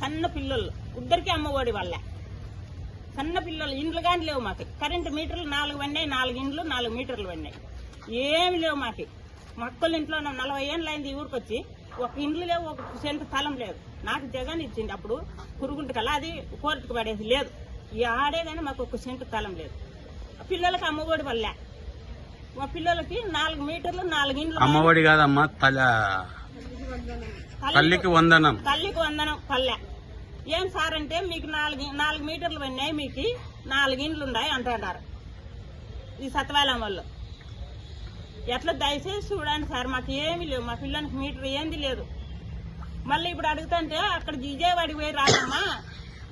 సన్న పిల్లలు. ఇద్దరికి అమ్మఒడి వల్ల సన్న పిల్లలు ఇండ్లు కానీ లేవు మాకు. కరెంటు మీటర్లు నాలుగు పడినాయి నాలుగు ఇండ్లు నాలుగు మీటర్లు పడినాయి. ఏమి లేవు మాకు. మక్కల ఇంట్లో నలభై ఏళ్ళు అయింది ఈ ఊరికి వచ్చి ఒక ఇండ్లు లేవు ఒక సెంటు స్థలం లేదు. నాకు జగన్ ఇచ్చింది అప్పుడు పురుగుంటి కల్లా అది కోర్టుకు పడేది లేదు. ఈ ఆడే కానీ మాకు ఒక సెంటు స్థలం లేదు. పిల్లలకి అమ్మఒడి వల్ల మా పిల్లలకి నాలుగు మీటర్లు నాలుగు ఇండ్లు అమ్మఒడి కాదమ్మా తల తల్లికి వందనం. తల్లికి వందనం పల్లె. ఏం సార్ అంటే మీకు నాలుగు నాలుగు మీటర్లు పడినాయి మీకు నాలుగు ఇండ్లు ఉన్నాయి అంటున్నారు ఈ సత్వాలం వాళ్ళు. ఎట్లా దయచేసి చూడండి సార్ మాకు ఏమీ లేవు మా పిల్లలకి మీటర్ ఏంది లేదు. మళ్ళీ ఇప్పుడు అడుగుతుంటే అక్కడ విజయవాడికి పోయి రాదమ్మా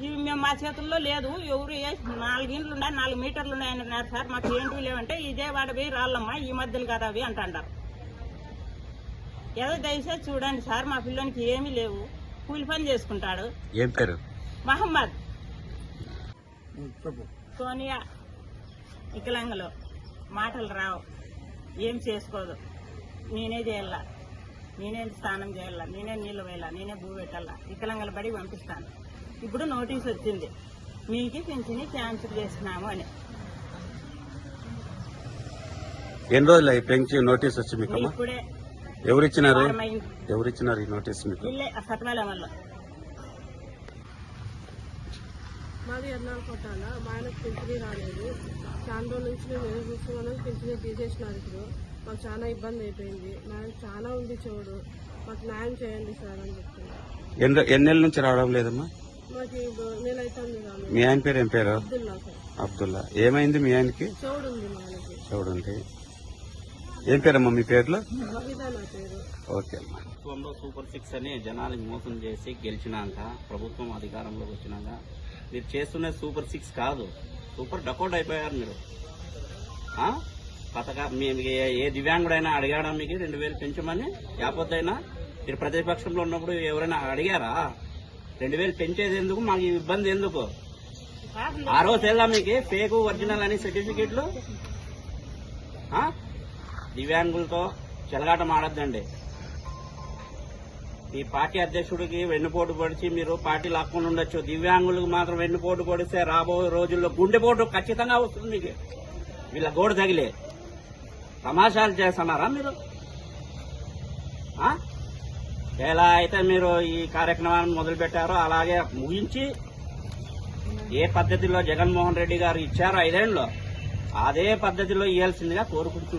ఇవి మేము మా చేతుల్లో లేదు ఎవరు నాలుగు ఇండ్లు ఉన్నాయి నాలుగు మీటర్లు ఉన్నాయి అంటున్నారు సార్ మాకు ఏంటివి లేవంటే విజయవాడ పోయి రాళ్ళమ్మా ఈ మధ్యలో కదా అవి అంటారు ఏదో దయచేసి చూడండి సార్ మా పిల్లనికి ఏమీ లేవు. కూలి పని చేసుకుంటాడు. ఏం పేరు? మహమ్మద్. సోనియా వికలాంగులు. మాటలు రావు. ఏం చేసుకోదు. నేనే చేయాల? నేనే స్నానం చేయాల? నేనే నీళ్ళు వేయాల? నేనే భూ పెట్టాల? వికలాంగుల బడి పంపిస్తాను. ఇప్పుడు నోటీస్ వచ్చింది. మీకు పింఛని క్యాన్సిల్ చేసినాము అని. ఎన్ని రోజులు పెంచి నోటీస్ వచ్చి మీకమ్మా ఇప్పుడే ఎవరిచ్చినారు. ఎవరిచ్చినారు ఈ నోటీస్ మీకు? మాది ఎర్నాడు కొట్టాల? మా ఆయనకు పింఛనీ రాలేదు. చాలా రోజుల నుంచి మేము ఎదురు చూస్తున్నాం. పింఛనీ తీసేసినారు ఇప్పుడు. మాకు చాలా ఇబ్బంది అయిపోయింది. మా ఆయన చాలా ఉంది చెవుడు. మాకు న్యాయం చేయండి సార్ అని చెప్తున్నారు ఎన్ని ఎన్నేళ్ళ నుంచి రావడం లేదమ్మా? మాకు కానీ మీ ఆయన పేరు ఏం పేరు? అబ్దుల్లా సార్. అబ్దుల్లా. ఏమైంది మీ ఆయనకి? చెవుడు ఉంది మా ఆయనకి. చూడండి ఏం పేరమ్మా మీ పేర్లు? ఓకే అమ్మా. ప్రభుత్వంలో సూపర్ సిక్స్ అని జనాలకు మోసం చేసి గెలిచినాక ప్రభుత్వం అధికారంలోకి వచ్చినాక మీరు చేస్తున్న సూపర్ సిక్స్ కాదు. సూపర్ డకౌట్ అయిపోయారు మీరు. ఆ? పథక మేము ఏ- ఏ దివ్యాంగుడైనా అడిగాడా మీకు రెండు వేలు పెంచమని? లేకపోతే అయినా మీరు ప్రతిపక్షంలో ఉన్నప్పుడు ఎవరైనా అడిగారా? రెండు వేలు పెంచేది ఎందుకు? మాకు ఇబ్బంది ఎందుకు? ఆ రోజు తెల్లా మీకు? ఫేక్ ఒరిజినల్ అని సర్టిఫికెట్లు ఆ? దివ్యాంగులతో చెలగాటం ఆడొద్దండి. ఈ పార్టీ అధ్యక్షుడికి వెన్నుపోటు పొడిచి మీరు పార్టీ లాక్కుండా ఉండొచ్చు. దివ్యాంగులకు మాత్రం వెన్నుపోటు పొడిస్తే రాబోయే రోజుల్లో గుండెపోటు ఖచ్చితంగా వస్తుంది మీకు. వీళ్ళ గోడు తగిలే. తమాషాలు చేస్తున్నారా మీరు? ఎలా అయితే మీరు ఈ కార్యక్రమాన్ని మొదలుపెట్టారో అలాగే ముగించి ఏ పద్ధతిలో జగన్మోహన్ రెడ్డి గారు ఇచ్చారో ఐదేళ్ళలో అదే పద్ధతిలో ఇవ్వాల్సిందిగా కోరుకుంటున్నాను.